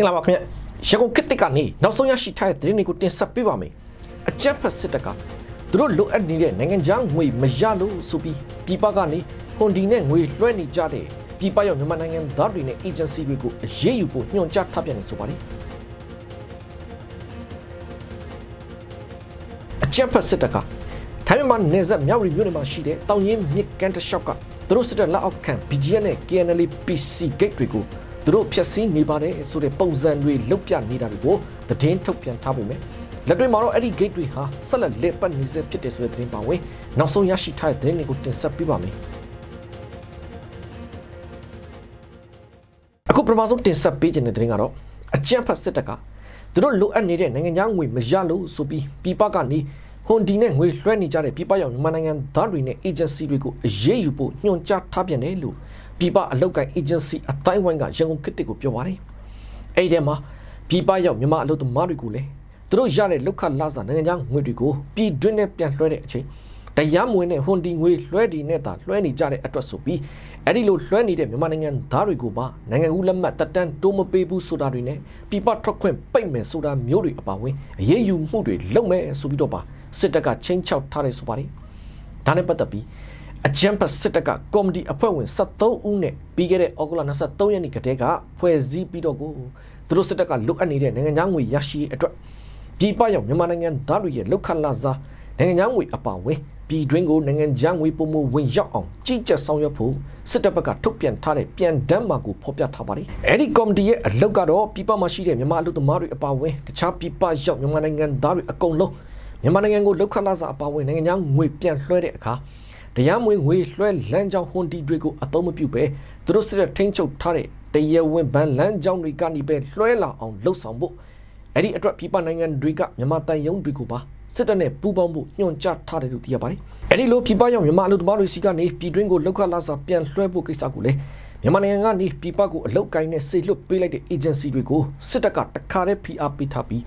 င်္ဂလာပါခင်ဗျရန်ကုန်ခေတ်တစ်ကနေနောက်ဆုံးရရှိထားတဲ့သတင်းတွေကိုတင်ဆက်ပေးပါမယ်အကြက်ဖက်စစ်တပ်ကသူတို့လိုအပ်နေတဲ့နိုင်ငံခြားငွေမရလို့ဆိုပြီးပြည်ပကနေဟွန်ဒီနဲ့ငွေလွှဲနေကြတဲ့ပြည်ပရောက်မြန်မာနိုင်ငံသားတွေနဲ့ agency တွေကိုအရေးယူဖို့ညွှန်ကြားထားပြန်နေဆိုပါလေအကြက်ဖက်စစ်တပ်ကထိုင်းမြန်မာနယ်စပ်မြောက်ရီမြို့နယ်မှာရှိတဲ့တောင်ရင်မြစ်ကန်တလျှောက်ကသူတို့စစ်တပ်လက်အောက်ခံ BGN နဲ့ KNL PC gate တွေကို သူတို့ဖျက်ဆီးနေပါတယ်ဆိုတဲ့ပုံစံတွေလုတ်ပြနေတာတွေကိုသတင်းထုတ်ပြန်ထားပေမဲ့လက်တွေ့မှာတော့အဲ့ဒီ gate တွေဟာဆက်လက်လက်ပတ်နေစေဖြစ်တဲ့ဆိုတဲ့သတင်းပါဝင်နောက်ဆုံးရရှိထားတဲ့သတင်းတွေကိုတင်ဆက်ပေးပါမယ်အခုပထမဆုံးတင်ဆက်ပေးခြင်းတဲ့သတင်းကတော့အကြံဖတ်စစ်တပ်ကသူတို့လိုအပ်နေတဲ့နိုင်ငံခြားငွေမရလို့ဆိုပြီးပြည်ပကနေဟွန်ဒီနဲ့ငွေလွှဲနေကြတဲ့ပြည်ပရောက်မြန်မာနိုင်ငံသားတွေနဲ့ agency တွေကိုအရေးယူဖို့ညွှန်ကြားထားပြန်တယ်လို့ ပြည်ပအလုပ်ကိုင် agency အတိုင်းဝိုင်းကရန်ကုန်ခေတ်ကိုပြောပါတယ်။အဲ့ဒီထဲမှာပြည်ပရောက်မြန်မာအလုပ်သမားတွေကိုလည်းသူတို့ရတဲ့လောက်ခလာစာနိုင်ငံခြားငွေတွေကိုပြည်တွင်းနဲ့ပြန်လွှဲတဲ့အချိန်တရားမဝင်တဲ့ဟွန်ဒီငွေလွှဲဒီနဲ့သာလွှဲနေကြတဲ့အတွက်ဆိုပြီးအဲ့ဒီလိုလွှဲနေတဲ့မြန်မာနိုင်ငံသားတွေကိုပါနိုင်ငံကူးလက်မှတ်တက်တန်းတိုးမပေးဘူးဆိုတာတွေနဲ့ပြည်ပထွက်ခွင့်ပိတ်မယ်ဆိုတာမျိုးတွေအပါအဝင်အရေးယူမှုတွေလုပ်မယ်ဆိုပြီးတော့ပါစစ်တပ်ကချင်းချောက်ထားတယ်ဆိုပါတယ်ဒါနဲ့ပတ်သက်ပြီး အကြံဖတ်စစ်တပ်ကကော်မတီအဖွဲ့ဝင်73ဦးနဲ့ပြီးခဲ့တဲ့ဩဂုတ်လ23ရက်နေ့ကတည်းကဖွဲ့စည်းပြီးတော့ကိုသူတို့စစ်တပ်ကလွတ်အပ်နေတဲ့နိုင်ငံသားငွေရရှိရေးအတွက်ပြည်ပရောက်မြန်မာနိုင်ငံသားတွေရဲ့လောက်ခလာစားနိုင်ငံသားငွေအပါအဝင်ပြည်တွင်းကိုနိုင်ငံခြားငွေပုံမဝင်ရောက်အောင်ကြီးကြပ်ဆောင်ရွက်ဖို့စစ်တပ်ဘက်ကထုတ်ပြန်ထားတဲ့ပြန်ဒန်းမှာကိုဖော်ပြထားပါတယ်။အဲဒီကော်မတီရဲ့အလုပ်ကတော့ပြည်ပမှာရှိတဲ့မြန်မာအလုပ်သမားတွေအပါအဝင်တခြားပြည်ပရောက်မြန်မာနိုင်ငံသားတွေအကုန်လုံးမြန်မာနိုင်ငံကိုလောက်ခလာစားအပါအဝင်နိုင်ငံခြားငွေပြန်လွှဲတဲ့အခါ တရားမဝင်ငွေလွှဲလမ်းကြောင်းဟွန်တီတွေကိုအသုံးမပြုပဲသူတို့စစ်တပ်ထိန်းချုပ်ထားတဲ့တရားဝင်ဗန်လမ်းကြောင်းတွေကနေပဲလွှဲလာအောင်လှုပ်ဆောင်ဖို့အဲ့ဒီအတွက်ပြည်ပနိုင်ငံတွေကမြန်မာတန်ယုံတွေကိုပါစစ်တပ်နဲ့ပူးပေါင်းဖို့ညွှန်ကြားထားတယ်လို့သိရပါတယ်။အဲဒီလိုပြည်ပရောက်မြန်မာအလုပ်သမားတွေစီကနေပြည်တွင်းကိုလောက်ခလာစာပြန်လွှဲဖို့ကိစ္စကိုလည်းမြန်မာနိုင်ငံကနေပြည်ပကိုအလောက်ကိုင်းနဲ့စေလွတ်ပေးလိုက်တဲ့ agency တွေကိုစစ်တပ်ကတခါတည်းဖိအားပေးထားပြီး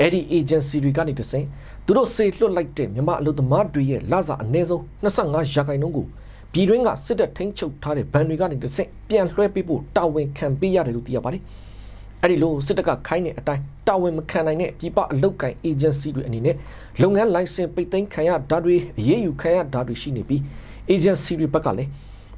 အဲ့ဒီ agency တွေကနေတဆင့် သူတို့စေလွတ်လိုက်တဲ့မြန်မာအလုပ်သမားတွေရဲ့လစာအနည်းဆုံး25ရာခိုင်နှုန်းကိုပြည်တွင်းကစစ်တပ်ထိန်းချုပ်ထားတဲ့ဗန်တွေကနေတဆင့်ပြန်လွှဲပေးဖို့တာဝန်ခံပေးရတယ်လို့သိရပါတယ်။အဲ့ဒီလိုစစ်တပ်ကခိုင်းတဲ့အတိုင်းတာဝန်မခံနိုင်တဲ့ပြည်ပအလုပ်ကိုင် agency တွေအနေနဲ့လုပ်ငန်းလိုင်စင်ပိတ်သိမ်းခံရတာတွေအရေးယူခံရတာတွေရှိနေပြီး agency တွေဘက်ကလည်း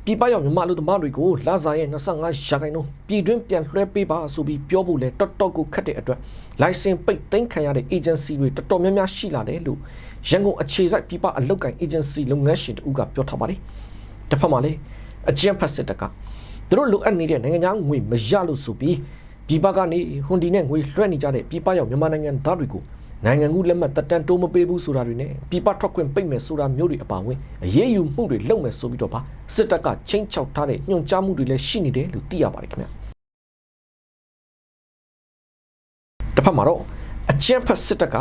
ပြည်ပရောက်မြန်မာလူသမားတွေကိုလာစာရဲ့25ရာခိုင်နှုန်းပြည်တွင်းပြန်လွှဲပေးပါဆိုပြီးပြောဖို့လဲတော်တော်ကိုခက်တဲ့အတွက်လိုင်စင်ပိတ်သိမ်းခံရတဲ့ agency တွေတော်တော်များများရှိလာတယ်လို့ရန်ကုန်အခြေစိုက်ပြည်ပအလုပ်ကိုင် agency လုပ်ငန်းရှင်တူကပြောထားပါတယ်။တစ်ဖက်မှာလည်းအကြံဖတ်စစ်တပ်ကသူတို့လိုအပ်နေတဲ့နိုင်ငံသားငွေမရလို့ဆိုပြီးပြည်ပကနေဟွန်ဒီနဲ့ငွေလွှဲနေကြတဲ့ပြည်ပရောက်မြန်မာနိုင်ငံသားတွေကို နိုင်ငံကူးလက်မှတ်တက်တန်းတိုးမပေးဘူးဆိုတာတွေနဲ့ပြည်ပထွက်ခွင့်ပိတ်မယ်ဆိုတာမျိုးတွေအပါအဝင်အရေးယူမှုတွေလုပ်မယ်ဆိုပြီးတော့ပါစစ်တပ်ကချင်းချောက်ထားတဲ့ညွှန်ကြားမှုတွေလည်းရှိနေတယ်လို့သိရပါတယ်ခင်ဗျတစ်ဖက်မှာတော့အကြံဖတ်စစ်တပ်က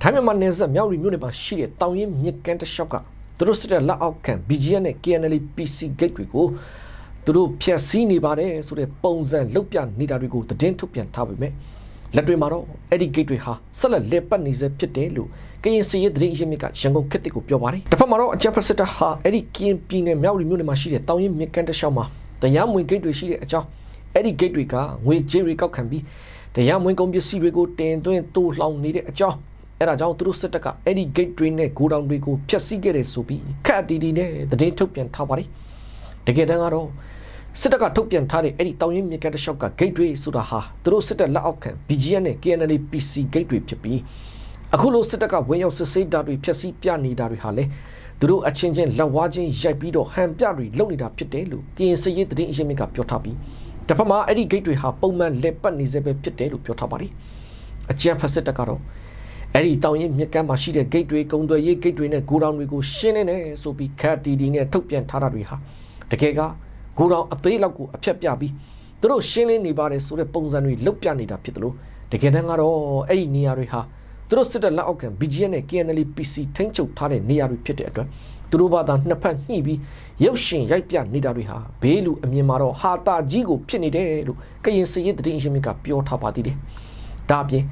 ထိုင်းမြန်မာနယ်စပ်မြောက်ရီမြို့နယ်မှာရှိတဲ့တောင်ရင်မြစ်ကမ်းတစ်လျှောက်ကသူတို့စစ်တပ်လက်အောက်ခံ BGN နဲ့ KNL PC gate တွေကိုသူတို့ဖျက်ဆီးနေပါတယ်ဆိုတဲ့ပုံစံလုတ်ပြနေတာတွေကိုသတင်းထုတ်ပြန်ထားပေမဲ့ လက်တွေမှာတော့အဲ့ဒီ gate တွေဟာဆက်လက်လက်ပတ်နေစေဖြစ်တယ်လို့ကရင်စီရဲ့သတင်းရင်းမြစ်ကရန်ကုန်ခေတ်တစ်ကိုပြောပါတယ်တစ်ဖက်မှာတော့အချက်ဖက်စစ်တပ်ဟာအဲ့ဒီကရင်ပြည်နယ်မြောက်ရီမြို့နယ်မှာရှိတဲ့တောင်ရင်မြစ်ကမ်းတစ်လျှောက်မှာတရားမဝင် gate တွေရှိတဲ့အကြောင်းအဲ့ဒီ gate တွေကငွေကြေးတွေကောက်ခံပြီးတရားမဝင်ကုန်ပစ္စည်းတွေကိုတင်သွင်းတိုးလှောင်နေတဲ့အကြောင်းအဲ့ဒါကြောင့်သူတို့စစ်တပ်ကအဲ့ဒီ gate တွေနဲ့ go down တွေကိုဖျက်ဆီးခဲ့တယ်ဆိုပြီးခက်အတီတီနဲ့သတင်းထုတ်ပြန်ထားပါတယ်တကယ်တမ်းကတော့ စစ်တပ်ကထုတ်ပြန်ထားတဲ့အဲ့ဒီတောင်ရင်မြစ်ကမ်းတစ်လျှောက်က gate တွေဆိုတာဟာသူတို့စစ်တပ်လက်အောက်ခံ BGN နဲ့ KNL PC gate တွေဖြစ်ပြီးအခုလိုစစ်တပ်ကဝင်ရောက်စစ်ဆေးတာတွေဖျက်ဆီးပြနေတာတွေဟာလေသူတို့အချင်းချင်းလက်ဝါးချင်းရိုက်ပြီးတော့ဟန်ပြတွေလုပ်နေတာဖြစ်တယ်လို့ကရင်စရေးသတင်းအရင်းမြစ်ကပြောထားပြီးတစ်ဖက်မှာအဲ့ဒီ gate တွေဟာပုံမှန်လက်ပတ်နေစေပဲဖြစ်တယ်လို့ပြောထားပါတယ်အကြံဖက်စစ်တပ်ကတော့အဲ့ဒီတောင်ရင်မြစ်ကမ်းမှာရှိတဲ့ gate တွေကုံသွယ်ရေး gate တွေနဲ့ဂိုဒေါင်တွေကိုရှင်းနေတယ်ဆိုပြီးခက်တီတီနဲ့ထုတ်ပြန်ထားတာတွေဟာတကယ်က ဂိုဒေါင်အသေးလောက်ကိုအဖြတ်ပြပြီးသူတို့ရှင်းလင်းနေပါတယ်ဆိုတဲ့ပုံစံတွေလုတ်ပြနေတာဖြစ်တယ်လို့တကယ်တမ်းကတော့အဲ့ဒီနေရာတွေဟာသူတို့စစ်တပ်လက်အောက်ခံ BGN နဲ့ KNL PC ထိန်းချုပ်ထားတဲ့နေရာတွေဖြစ်တဲ့အတွက်သူတို့ဘာသာနှစ်ဖက်ညှိပြီးရုပ်ရှင်ရိုက်ပြနေတာတွေဟာဘေးလူအမြင်မှာတော့ဟာတာကြီးကိုဖြစ်နေတယ်လို့ကရင်စရေးသတင်းအရှင်မြစ်ကပြောထားပါသေးတယ်။ဒါအပြင်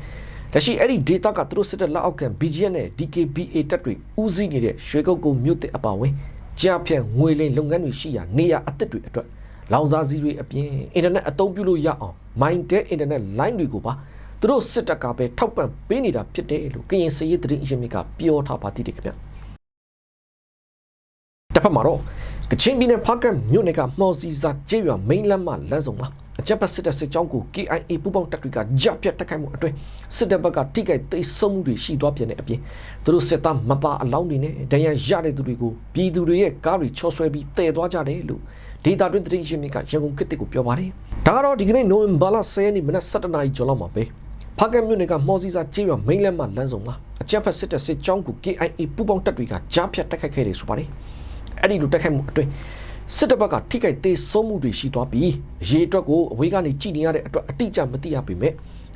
လက်ရှိအဲ့ဒီ data ကသူတို့စစ်တပ်လက်အောက်ခံ BGN နဲ့ DKBA တပ်တွေဦးစီးနေတဲ့ရွှေကုတ်ကုန်းမြို့တဲ့အပါဝင် ကြားဖြန့်ငွေလိမ်လုပ်ငန်းတွေရှိရာနေရာအသစ်တွေအတွက်လောင်စာစီတွေအပြင်အင်တာနက်အသုံးပြုလို့ရအောင်မိုင်းတဲ့အင်တာနက်လိုင်းတွေကိုပါသူတို့စစ်တပ်ကပဲထောက်ပံ့ပေးနေတာဖြစ်တယ်လို့ကရင်စရေးသတင်းအရှင်မြစ်ကပြောထားပါသေးတယ်ခင်ဗျတစ်ဖက်မှာတော့ကချင်ပြည်နယ်ဖားကတ်မြို့နယ်ကမှော်စီစာကျေးရွာမိန်းလမ်းမလမ်းဆောင်မှာ အကြပ်ပတ်စစ်တပ်စစ်ကြောင်းကို KIA ပူးပေါင်းတပ်တွေကကြပ်ပြတ်တိုက်ခိုက်မှုအတွင်းစစ်တပ်ဘက်ကတိကျသိမ်းဆုံးမှုတွေရှိသွားပြန်တဲ့အပြင်သူတို့စစ်သားမပါအလောင်းတွေနဲ့ဒဏ်ရာရတဲ့သူတွေကိုပြည်သူတွေရဲ့ကားတွေချော်ဆွဲပြီးတည်သွားကြတယ်လို့ဒေတာတွင်သတင်းရှင်တွေကရန်ကုန်ကစ်တစ်ကိုပြောပါတယ်ဒါကတော့ဒီကနေ့နိုဝင်ဘာလ10ရက်နေ့မနက်7:00နာရီကျော်လောက်မှာပဲဖားကတ်မြို့နယ်ကမှော်စီစာကျေးရွာမိန်းလမ်းမလမ်းဆောင်မှာအကြပ်ဖက်စစ်တပ်စစ်ကြောင်းကို KIA ပူးပေါင်းတပ်တွေကကြားဖြတ်တိုက်ခိုက်ခဲ့တယ်ဆိုပါတယ်အဲ့ဒီလိုတိုက်ခိုက်မှုအတွင်း စစ်တပ်ဘက်ကထိခိုက်သေးဆုံးမှုတွေရှိသွားပြီးရေအတွက်ကိုအဝေးကနေကြည့်နေရတဲ့အတွက်အတိအကျမသိရပေမဲ့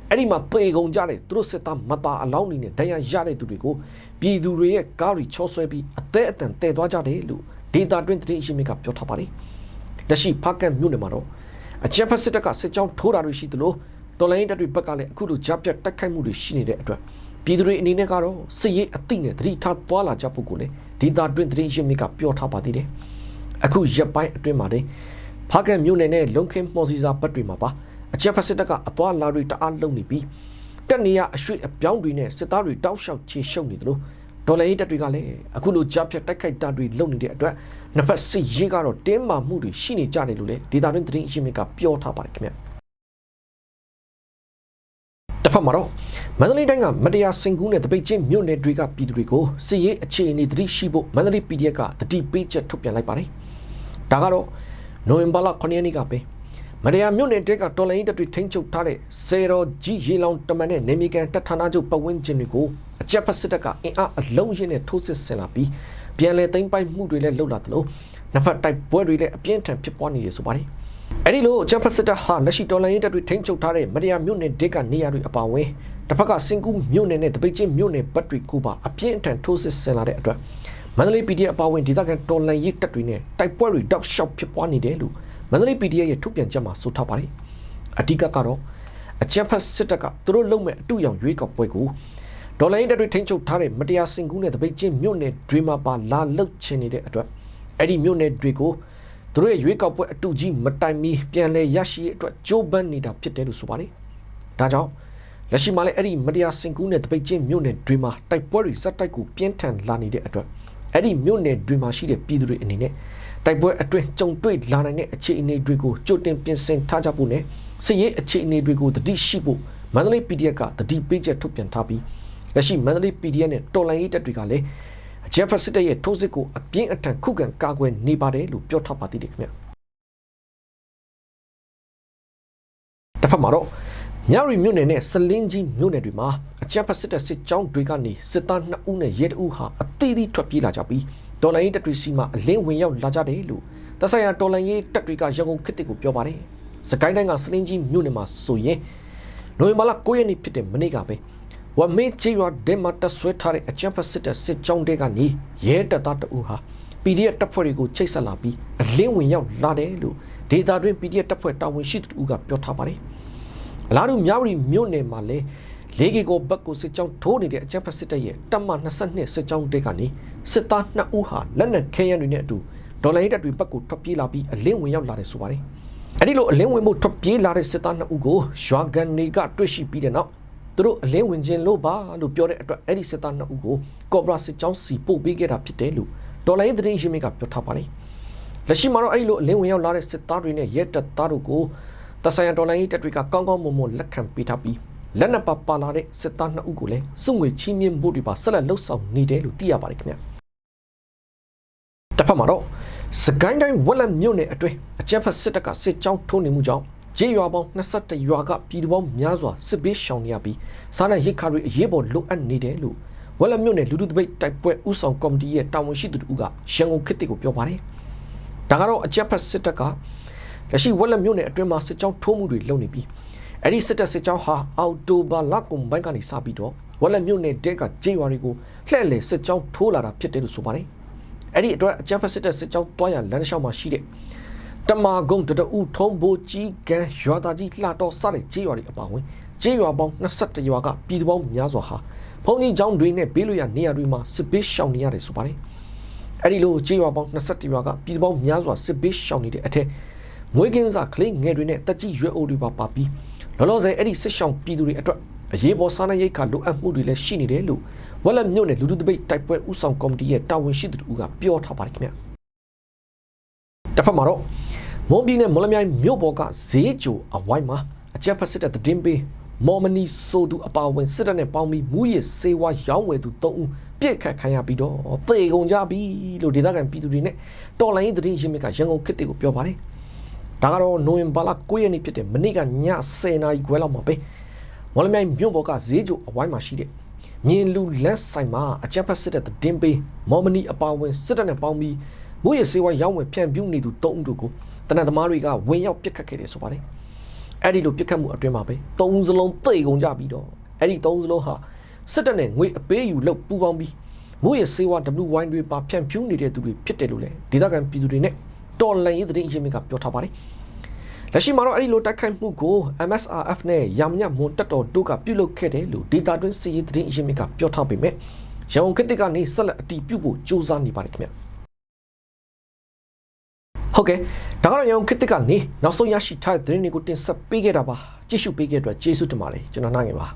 အဲ့ဒီမှာပေကုန်ကြတဲ့သူတို့စစ်သားမပါအလောင်းတွေနဲ့ဒဏ်ရာရတဲ့သူတွေကိုပြည်သူတွေရဲ့ကားတွေချောဆွဲပြီးအသက်အတန်တည်သွားကြတယ်လို့ဒေတာတွင်သတင်းအရှင်မြစ်ကပြောထားပါတယ်လက်ရှိဖားကတ်မြို့နယ်မှာတော့အကြမ်းဖက်စစ်တပ်ကစစ်ကြောင်းထိုးတာတွေရှိသလိုတော်လိုင်းတပ်တွေဘက်ကလည်းအခုလိုကြားပြတ်တိုက်ခိုက်မှုတွေရှိနေတဲ့အတွက်ပြည်သူတွေအနေနဲ့ကတော့စစ်ရေးအသိနဲ့သတိထားသွားလာကြဖို့ကိုလည်းဒေတာတွင်သတင်းရှင်မြစ်ကပြောထားပါသေးတယ် အခုရက်ပိုင်းအတွင်းမှာတည်းဖားကတ်မြို့နယ်နဲ့လုံခင်းမော်စီစာဘက်တွေမှာပါအကြမ်းဖက်စစ်တပ်ကအသွာလာတွေတအားလုံနေပြီးတက်နေရအရွှေ့အပြောင်းတွေနဲ့စစ်သားတွေတောက်လျှောက်ချေရှုပ်နေသလိုဒေါ်လာရေးတပ်တွေကလည်းအခုလိုကြားဖြတ်တိုက်ခိုက်တာတွေလုပ်နေတဲ့အတွက်နှစ်ဖက်စစ်ရေးကတော့တင်းမာမှုတွေရှိနေကြတယ်လို့လည်းဒေတာတွင်သတင်းအရှင်မြစ်ကပြောထားပါတယ်ခင်ဗျတစ်ဖက်မှာတော့မန္တလေးတိုင်းကမတရားစင်ကူးနဲ့တပိတ်ချင်းမြို့နယ်တွေကပြည်သူတွေကိုစစ်ရေးအခြေအနေသတိရှိဖို့မန္တလေး PDF ကတတိပေးချက်ထုတ်ပြန်လိုက်ပါတယ်။ ဒါကတော့နိုဝင်ဘာလ9ရက်နေ့ကပဲမတရားမြို့နယ်တဲကတော်လိုင်းတပ်တွေထိန်းချုပ်ထားတဲ့စေတော်ကြီးရေလောင်တမန်နဲ့နေမီကန်တပ်ဌာနချုပ်ပတ်ဝန်းကျင်တွေကိုအကြက်ဖက်စစ်တပ်ကအင်အားအလုံးရင်းနဲ့ထိုးစစ်ဆင်လာပြီးပြန်လည်သိမ်းပိုက်မှုတွေလည်းလှုပ်လာသလိုနှစ်ဖက်တိုက်ပွဲတွေလည်းအပြင်းထန်ဖြစ်ပွားနေရဆိုပါတယ်။အဲဒီလိုအကြက်ဖက်စစ်တပ်ဟာလက်ရှိတော်လိုင်းတပ်တွေထိန်းချုပ်ထားတဲ့မတရားမြို့နယ်တဲကနေရာတွေအပါအဝင်တစ်ဖက်ကစင်ကူးမြို့နယ်နဲ့တပိတ်ချင်းမြို့နယ်ဘက်တွေကိုပါအပြင်းအထန်ထိုးစစ်ဆင်လာတဲ့အတွက် မန္တလေး PDF အပါအဝင်ဒေသခံတော်လှန်ရေးတပ်တွေနဲ့တိုက်ပွဲတွေတောက်လျှောက်ဖြစ်ပွားနေတယ်လို့မန္တလေး PDF ရဲ့ထုတ်ပြန်ချက်မှာဆိုထားပါတယ်။အဓိကကတော့အကြမ်းဖက်စစ်တပ်ကသူတို့လုံမဲ့အတူရောင်ရွေးကောက်ပွဲကိုဒေါ်လာရင်းတပ်တွေထိန်းချုပ်ထားတဲ့မတရားစင်ကူးနဲ့တပိတ်ချင်းမြို့နယ်တွေမှာပါလာလုတ်ချင်နေတဲ့အတွက်အဲ့ဒီမြို့နယ်တွေကိုသူတို့ရဲ့ရွေးကောက်ပွဲအတူကြီးမတိုင်မီပြန်လဲရရှိရဲ့အတွက်ကြိုးပမ်းနေတာဖြစ်တယ်လို့ဆိုပါတယ်။ဒါကြောင့်လက်ရှိမှာလည်းအဲ့ဒီမတရားစင်ကူးနဲ့တပိတ်ချင်းမြို့နယ်တွေမှာတိုက်ပွဲတွေစက်တိုက်ကိုပြင်းထန်လာနေတဲ့အတွက် အဲ့ဒီမြို့နယ်တွေမှာရှိတဲ့ပြည်သူတွေအနေနဲ့တိုက်ပွဲအတွင်းကြုံတွေ့လာနိုင်တဲ့အခြေအနေတွေကိုကြိုတင်ပြင်ဆင်ထားကြဖို့နဲ့စစ်ရေးအခြေအနေတွေကိုတတိရှိဖို့မန္တလေး PDF ကတတိပေးချက်ထုတ်ပြန်ထားပြီးလက်ရှိမန္တလေး PDF နဲ့တော်လိုင်းရေးတပ်တွေကလည်းအကြက်ဖက်စစ်တပ်ရဲ့ထိုးစစ်ကိုအပြင်းအထန်ခုခံကာကွယ်နေပါတယ်လို့ပြောထားပါသေးတယ်ခင်ဗျတစ်ဖက်မှာတော့ မြရီမြို့နယ်နဲ့စလင်းကြီးမြို့နယ်တွေမှာအကြက်ဖက်စစ်တပ်စစ်ကြောင်းတွေကနေစစ်သား2ဦးနဲ့ရဲတအုပ်ဟာအသီးသီးထွက်ပြေးလာကြပြီးဒေါ်လာရေးတပ်တွေစီမှာအလင်းဝင်ရောက်လာကြတယ်လို့တဆိုင်ရာဒေါ်လာရေးတပ်တွေကရန်ကုန်ခေတ်ကိုပြောပါတယ်။စကိုင်းတိုင်းကစလင်းကြီးမြို့နယ်မှာဆိုရင်နိုဝင်ဘာလ9ရက်နေ့ဖြစ်တဲ့မနေ့ကပဲဝမေးချီရွာဒင်မာတဆွဲထားတဲ့အကြမ်းဖက်စစ်တပ်စစ်ကြောင်းတွေကနေရဲတပ်သားတအူဟာ PDF တပ်ဖွဲ့တွေကိုချိတ်ဆက်လာပြီးအလင်းဝင်ရောက်လာတယ်လို့ဒေတာတွင် PDF တပ်ဖွဲ့တာဝန်ရှိသူကပြောထားပါတယ်။ အလားတူမြဝတီမြို့နယ်မှာလည်းလေးကီကိုဘက်ကိုစစ်ကြောင်းထိုးနေတဲ့အကြမ်းဖက်စစ်တပ်ရဲ့တပ်မ22စစ်ကြောင်းတွေကနေစစ်သား2ဦးဟာလက်နက်ခဲယမ်းတွေနဲ့အတူဒေါ်လာရေးတပ်တွေဘက်ကိုထွက်ပြေးလာပြီးအလင်းဝင်ရောက်လာတယ်ဆိုပါတယ်။အဲဒီလိုအလင်းဝင်မှုထွက်ပြေးလာတဲ့စစ်သား2ဦးကိုရွာကန်နေကတွေ့ရှိပြီးတဲ့နောက်သူတို့အလင်းဝင်ခြင်းလို့ပါလို့ပြောတဲ့အတွက်အဲ့ဒီစစ်သား2ဦးကိုကော့ဘရာစစ်ကြောင်းစီပို့ပေးခဲ့တာဖြစ်တယ်လို့ဒေါ်လာရေးသတင်းရှင်မကပြောထားပါတယ်။လက်ရှိမှာတော့အဲ့လိုအလင်းဝင်ရောက်လာတဲ့စစ်သားတွေနဲ့ရဲတပ်သားတို့ကို တဆိုင်ရဒေါ်လာရေးတပ်တွေကကောင်းကောင်းမွန်မွန်လက်ခံပေးထားပြီးလက်နက်ပါပါလာတဲ့စစ်သား2ဦးကိုလည်းစုငွေချင်းမြင့်ဖို့တွေပါဆက်လက်လှုပ်ဆောင်နေတယ်လို့သိရပါတယ်ခင်ဗျာတစ်ဖက်မှာတော့စကိုင်းတိုင်းဝက်လက်မြို့နယ်အတွင်းအကြမ်းဖက်စစ်တပ်ကစစ်ကြောင်းထိုးနေမှုကြောင့်ကျေးရွာပေါင်း21ရွာကပြည်သူပေါင်းများစွာစစ်ပေးရှောင်နေရပြီးစားနပ်ရိက္ခာတွေအရေးပေါ်လိုအပ်နေတယ်လို့ဝက်လက်မြို့နယ်လူထုတပိတ်တိုက်ပွဲဥဆောင်ကော်မတီရဲ့တာဝန်ရှိသူတို့ကရန်ကုန်ခေတ်ကိုပြောပါတယ်ဒါကတော့အကြမ်းဖက်စစ်တပ်က လက်ရှိဝက်လက်မြို့နယ်အတွင်းမှာစစ်ကြောင်းထိုးမှုတွေလုပ်နေပြီးအဲ့ဒီစစ်တပ်စစ်ကြောင်းဟာအော်တိုဘာလကုံဘိုင်းကနေစပြီးတော့ဝက်လက်မြို့နယ်တဲကကျေးရွာတွေကိုလှည့်လည်စစ်ကြောင်းထိုးလာတာဖြစ်တယ်လို့ဆိုပါတယ်အဲ့ဒီအတွက်အကြမ်းဖက်စစ်တပ်စစ်ကြောင်းတွားရလမ်းတစ်လျှောက်မှာရှိတဲ့တမာဂုံတတူထုံးဘိုကြီးကန်ရွာသားကြီးလှတော်စတဲ့ကျေးရွာတွေအပါအဝင်ကျေးရွာပေါင်း21ရွာကပြည်သူပေါင်းများစွာဟာဘုံကြီးကျောင်းတွေနဲ့ဘေးလွရနေရာတွေမှာစစ်ပေးရှောင်နေရတယ်ဆိုပါတယ်အဲ့ဒီလိုကျေးရွာပေါင်း21ရွာကပြည်သူပေါင်းများစွာစစ်ပေးရှောင်နေတဲ့အထက် မွေးကင်းစားကလေးငယ်တွေနဲ့တက်ကြီးရွယ်အိုတွေပါပါပြီးလောလောဆယ်အဲ့ဒီစစ်ဆောင်ပြည်သူတွေအတွက်အရေးပေါ်စားနပ်ရိက္ခာလိုအပ်မှုတွေလည်းရှိနေတယ်လို့ဝက်လက်မြို့နယ်လူထုတပိတ်တိုက်ပွဲဥဆောင်ကော်မတီရဲ့တာဝန်ရှိသူတို့ကပြောထားပါတယ်ခင်ဗျာတစ်ဖက်မှာတော့မွန်ပြည်နယ်မလမြိုင်မြို့ပေါ်ကဈေးကြိုအဝိုင်းမှာအကြက်ဖက်စစ်တဲ့သတင်းပေးမော်မနီဆိုသူအပါအဝင်စစ်တပ်နဲ့ပေါင်းပြီးမူရစ်စေဝါရောင်းဝယ်သူ၃ဦးပြစ်ခတ်ခံရပြီးတော့သေကုန်ကြပြီလို့ဒေသခံပြည်သူတွေနဲ့တော်လိုင်းရေးသတင်းရင်းမြစ်ကရန်ကုန်ခေတ်တွေကိုပြောပါတယ် ဒါကတော့နိုဝင်ဘာလ9ရက်နေ့ဖြစ်တဲ့မနေ့ကည10:00နာရီခွဲလောက်မှာပဲမော်လမြိုင်မြို့ပေါ်ကဈေးကြိုအဝိုင်းမှာရှိတဲ့မြင်းလူလက်ဆိုင်မှာအကြက်ဖက်စစ်တဲ့သတင်းပေးမော်မနီအပါအဝင်စစ်တပ်နဲ့ပေါင်းပြီးမူရစ်စေဝါရောင်းဝယ်ဖြန့်ဖြူးနေသူ၃ဦးတို့ကိုတနက်သမားတွေကဝင်ရောက်ပြစ်ခတ်ခဲ့တယ်ဆိုပါတယ်အဲ့ဒီလိုပြစ်ခတ်မှုအတွင်းမှာပဲသုံးစလုံးသိကုန်ကြပြီးတော့အဲ့ဒီသုံးစလုံးဟာစစ်တပ်နဲ့ငွေအပေးယူလုပ်ပူးပေါင်းပြီးမိုးရစေဝါ WY တွေပါဖြန့်ဖြူးနေတဲ့သူတွေဖြစ်တယ်လို့လည်းဒေသခံပြည်သူတွေနဲ့ တော်လန်ရေးသတင်းအရင်းမြစ်ကပြောထားပါတယ်လက်ရှိမှာတော့အဲ့ဒီလိုတိုက်ခိုက်မှုကို MSRF နဲ့ရမညမွန်တက်တော်တို့ကပြုလုပ်ခဲ့တယ်လို့ဒေတာတွင်းစီရေးသတင်းအရင်းမြစ်ကပြောထားပေမဲ့ရန်ကုန်ခေတ်ကနေဆက်လက်အတီးပြုတ်ဖို့စူးစမ်းနေပါတယ်ခင်ဗျဟုတ်ကဲ့ဒါကတော့ရန်ကုန်ခေတ်ကနေနောက်ဆုံးရရှိထားတဲ့သတင်းတွေကိုတင်ဆက်ပေးခဲ့တာပါကြည့်ရှုပေးခဲ့တဲ့အတွက်ကျေးဇူးတင်ပါတယ်ကျွန်တော်နိုင်ငယ်ပါ